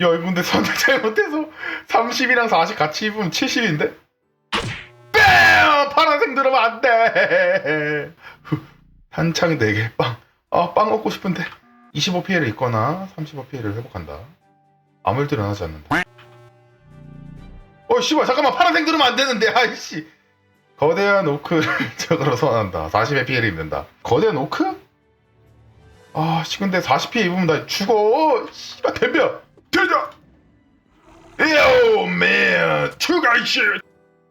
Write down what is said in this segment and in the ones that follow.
야 근데 선택 잘못해서 30이랑 40 같이 입으면 70인데? 뺨! 파란색 들으면 안 돼! 한창 4개 빵. 아, 빵 먹고 싶은데. 25 피해를 입거나 35 피해를 회복한다. 아무 일도 일어나지 않는다. 어 씨발 잠깐만. 파란색 들으면 안 되는데 아이씨. 거대한 오크를 적으로 소환한다. 40의 피해를 입는다. 거대한 오크? 아 씨 근데 40피해 입으면 나 죽어. 씨발 덤벼 덤벼 에오 맨 추가 이씨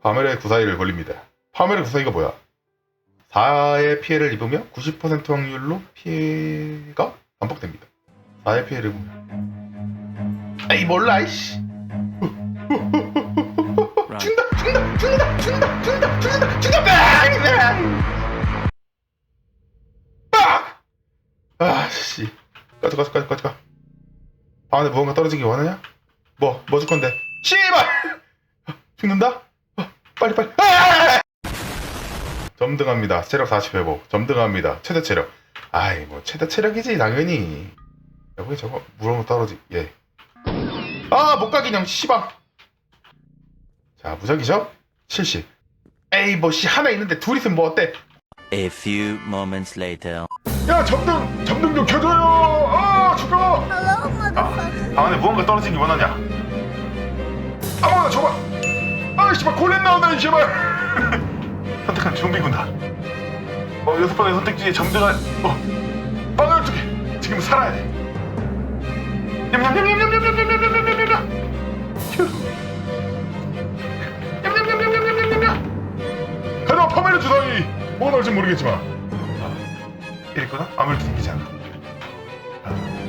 파멸의 구사일을 걸립니다. 파멸의 구사이가 뭐야? 4의 피해를 입으면 90% 확률로 피해가 반복됩니다. 4의 피해를 입으면. 에이 몰라 이씨. 죽는다 죽는다 죽는다 죽는다 죽는다 죽는다 죽는다 빵! 빵! 아 씨. 가자 가자 가자 가 자아 근데 무언가 떨어지기 원하냐? 뭐 뭐 줄 건데? 씨발! 죽는다? 어, 빨리 빨리. 아! 점등합니다. 체력 40 회복. 점등합니다. 최대 체력. 아이 뭐 최대 체력이지 당연히. 여기 저거 무언가 떨어지 예아 목각인형 씨방 자 무적이죠? 70 에이 뭐씨 하나 있는데 둘 있으면 뭐 어때? A few moments later. 야 점등 점등 좀 켜줘요! 아 Hello, motherfucker. 방 안에 무언가 떨어지기 원하냐 아무거나 줘봐 아 씨발 골렘 나온다 이 씨발 선택한 준비군다 어 여섯 번의 선택 중에 점등한 어 빵을 두개 지금 살아야 돼 냠냠냠냠냠냠냠냠냠냠냠 휴 냠냠냠냠냠냠냠 가자 파멸의 주사위 뭐가 나올지 모르겠지만 아, 이랬구나 아무 일도 생기지 않아 아,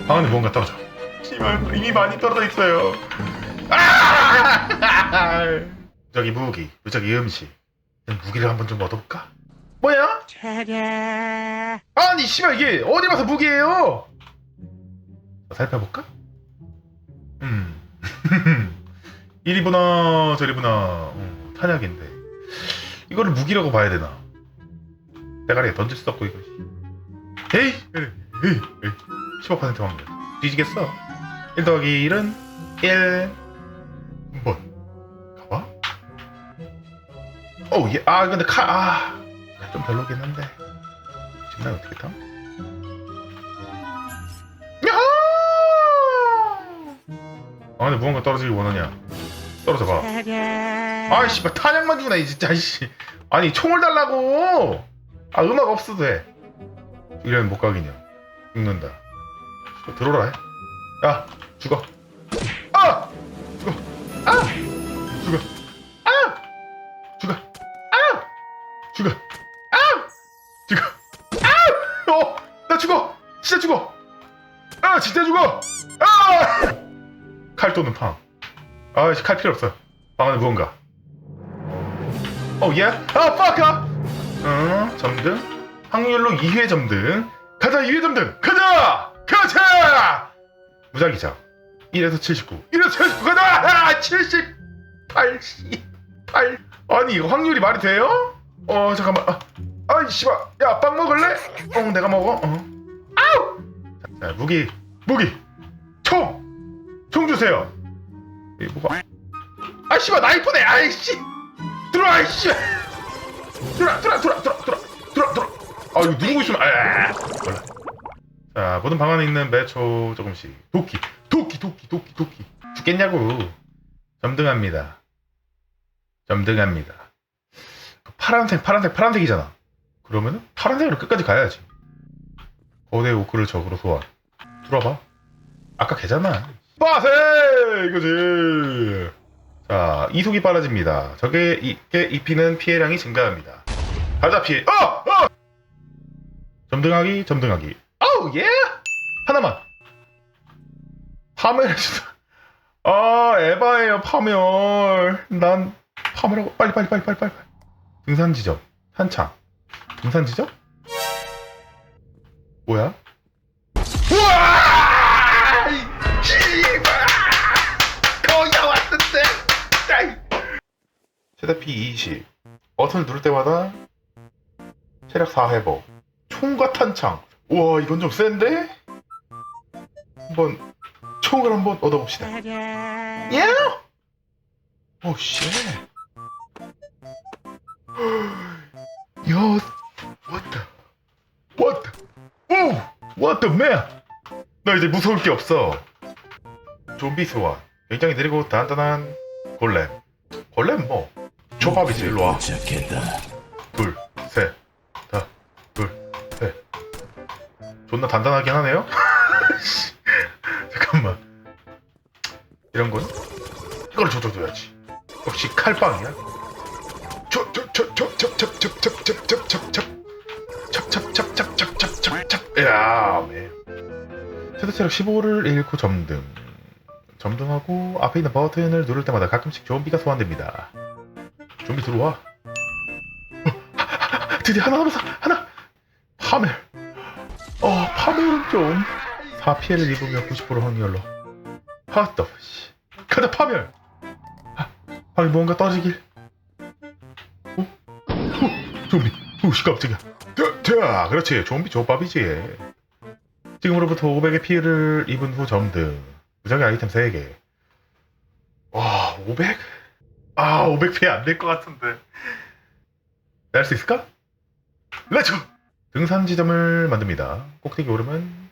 방 안에 무언가 떨어져 씨발 이미 많이 떨어져 있어요 아! 무작위 무기 무작위 음식 무기를 한번 좀 얻어볼까? 뭐야? 아니 씨발 이게 어디 봐서 무기예요? 살펴볼까? 음 이리구나 저리구나 어, 탄약인데 이거를 무기라고 봐야 되나? 대가리에 던질 수도 없고 이거 에이 에이 에이, 에이. 15% 확률 뒤지겠어? 1 더하기 1은 1 한번 가봐. 어우 얘, 아 근데 카 아 좀 별로긴 한데. 지금 나 어떻게 타? 아 근데 무언가 떨어지길 원하냐? 떨어져 봐. 아이씨 발 탄약만 주네 이 진짜 씨. 아니 총을 달라고! 아 음악 없어도 돼. 이러면 못 가기냐? 죽는다 들어라 해. 야 죽어. 아! 죽어. 아! 죽어. 아! 죽어. 아! 죽어. 아! 죽어. 아 어 나 죽어. 진짜 죽어. 아 진짜 죽어. 아칼 또는 팡. 아이씨 칼 필요 없어. 방 안에 무언가. 어 예? 아 빠까 응 점등. 확률로 2회 점등. 가자 2회 점등. 가자 가자 무작위자 1에서 79 1에서 79 가자! 아, 78 8 아니 이거 확률이 말이 돼요? 어 잠깐만. 아, 아이 씨발. 야 빵 먹을래? 어 내가 먹어. 어. 아우! 자 무기 무기. 총 총 주세요. 이 뭐가? 아 씨발 나이프네. 아이 씨. 들어와 아이 씨. 들어와 들어와 들어와 들어와 들어와 들어와 들어와. 아 이거 누르고 있으면 아 몰라 자 모든 방 안에 있는 매초 조금씩. 도끼 도끼 도끼 도끼 도끼. 죽겠냐고. 점등합니다. 점등합니다. 그 파란색 파란색 파란색이잖아. 그러면은 파란색으로 끝까지 가야지. 거대 오크를 적으로 소환. 들어봐. 아까 걔잖아. 빠세! 이거지. 자 이속이 빨라집니다. 적의 이게 입히는 피해량이 증가합니다. 가자 피해. 어! 어! 점등하기 점등하기 예 하나만. 파멸해주다. 아 에바예요 파멸. 난 파멸하고 빨리 빨리 빨리 빨리 빨리 등산 지점 한창 등산 지점? 뭐야? 우와! 이 씨발! 거의 다 왔는데. 최대 피20 버튼을 누를 때마다 체력 4 회복. 총과 탄창 우와 이건 좀 센데? 한번 총을 한번 얻어봅시다. 예? 오 씨. 야, what the, what? 나 이제 무서울 게 없어. 좀비 소환. 굉장히 느리고 단단한 골렘. 골렘 뭐? 초밥이지. 일로 와. 도착했다. 둘, 셋, 존나 단단하긴 하네요. 씨. 잠깐만. 이런 건 이걸 줘줘야지. 역시 칼빵이야. 찹찹찹찹찹찹찹찹찹찹찹찹찹찹찹찹찹찹찹 야, 매. 세대 체력 15를 잃고 점등. 점등하고 앞에 있는 버튼을 누를 때마다 가끔씩 좀비가 소환됩니다. 좀비 들어와. 드디어 하나 남았어 하나 파멸 어 파멸은 좀. 4피해를 입으며 90% 확률로 핫더 씨. 가자 파멸! 아, 방에 뭔가 떨어지길. 어? 어 좀비. 오씨 깜짝이야. 자, 자 그렇지. 좀비 조밥이지. 지금으로부터 500의 피해를 입은 후 점등. 무작위 아이템 3개. 와 500? 아 500 피해 안 될 것 같은데. 낼수 있을까? 렛츠 고! 등산 지점을 만듭니다. 꼭대기 오르면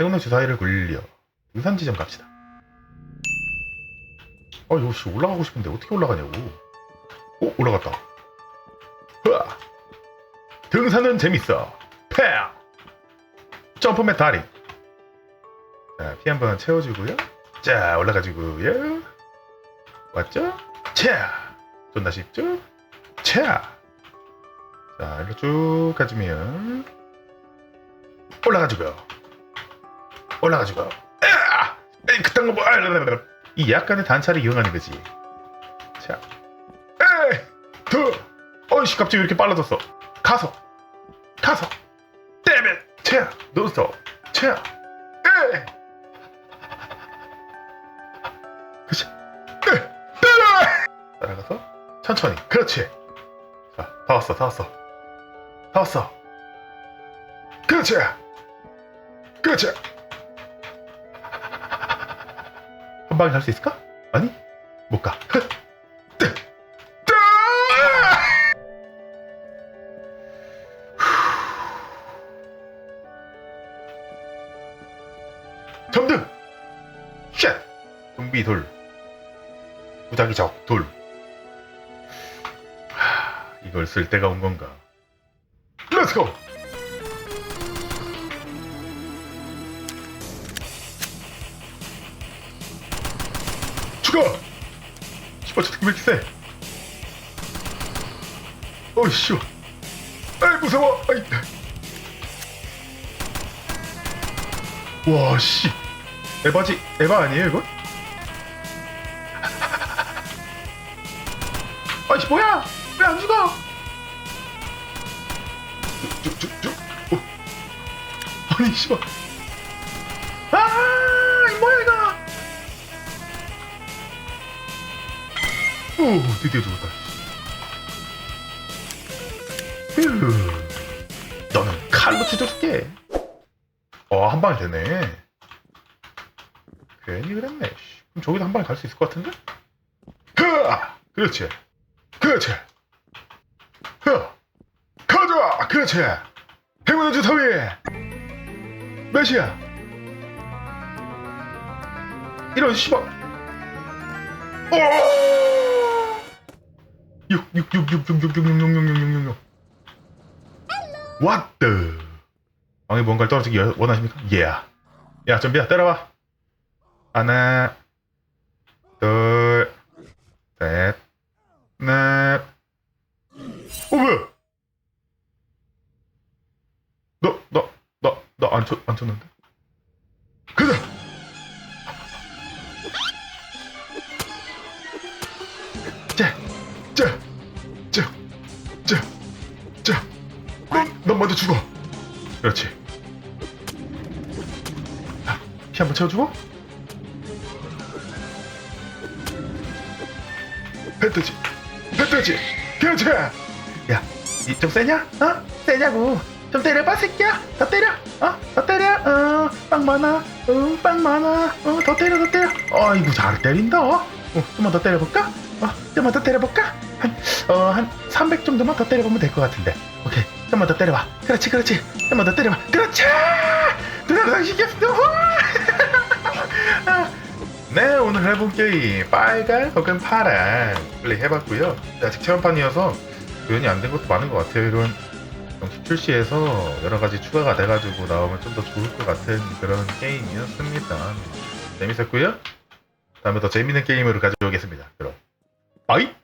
행운의 주사위를 굴려 등산 지점 갑시다. 아씨 올라가고 싶은데 어떻게 올라가냐고. 오 올라갔다. 흐아. 등산은 재밌어. 팽! 점프맨 다리. 자, 피 한번 채워주고요. 자, 올라가지고요. 왔죠? 차! 존나 쉽죠? 차! 자, 이렇게 쭉 가주면 올라가지고요. 올라가지고. 아! 에이, 그딴 거 뭐, 아, 라라라라. 이 약간의 단차를 이용하는 거지. 자, 에이, 더, 어이씨, 갑자기 왜 이렇게 빨라졌어? 가서, 가서, 떼면, 차, 노스톱, 차, 에이. 그치, 에이, 따라, 따라가서 천천히, 그렇지. 자, 다 왔어, 다 왔어. 다 왔어. 그렇지. 그렇지. 한 방에 갈수 있을까? 아니, 못 가. 점등. 쉣. 좀비 돌. 무작위 적 돌. 하, 이걸 쓸 때가 온 건가? 렛츠고! 죽어! 씨발 저떻게 왜 이렇게 세? 어이 씨발 아이 무서워 아이 와 씨 에바지 에바 아니에요 이거? 아이씨 뭐야 왜 안 죽어 아니 씨발 아이 뭐야 이거? 오 드디어 죽었다. 휴. 너는 칼로 찢어줄게. 어한 방에 되네. 괜히 그랬네. 씨. 그럼 저기도 한 방에 갈 수 있을 것 같은데? 흐 그렇지. 그렇지. 흐 가자! 그렇지! 행운의 주사위! 몇이야? 이런 씨발! 오! 6, 6, 6, 6, 6, 6, 6, 6, 6, 6, 6, 6, 6, 6. What the? 방에 뭔가를 떨어지기 여- 원하십니까? Yeah. 야, 좀비야, 따라와. 하나, 둘, 셋, 넷. 어, 뭐야? 너, 너, 너, 너 안 쳤는데? 가자! 자, 자, 자, 자, 자. 넌, 넌 먼저 죽어. 그렇지. 아, 피한번 채워주고. 배트지, 배트지, 그렇지. 야, 니좀 세냐? 어? 세냐고. 좀 때려봐, 새끼야. 더 때려. 어? 더 때려. 어? 빵 많아. 많아 어 더 때려 더 때려. 아이고 잘 때린다. 어 좀만 더 때려볼까? 어 좀만 더 때려볼까? 한 어 한 300 정도만 더 때려보면 될 것 같은데. 오케이. 좀만 더 때려봐. 그렇지 그렇지. 좀만 더 때려봐. 그렇지! 누나 당신겠어? 네 오늘 해본 게임. 빨간 혹은 파란. 플레이 해봤고요. 아직 체험판이어서 구현이 안 된 것도 많은 것 같아요 이런 출시해서 여러 가지 추가가 돼가지고 나오면 좀 더 좋을 것 같은 그런 게임이었습니다. 재밌었고요. 다음에 더 재밌는 게임으로 가져오겠습니다. 그럼 바이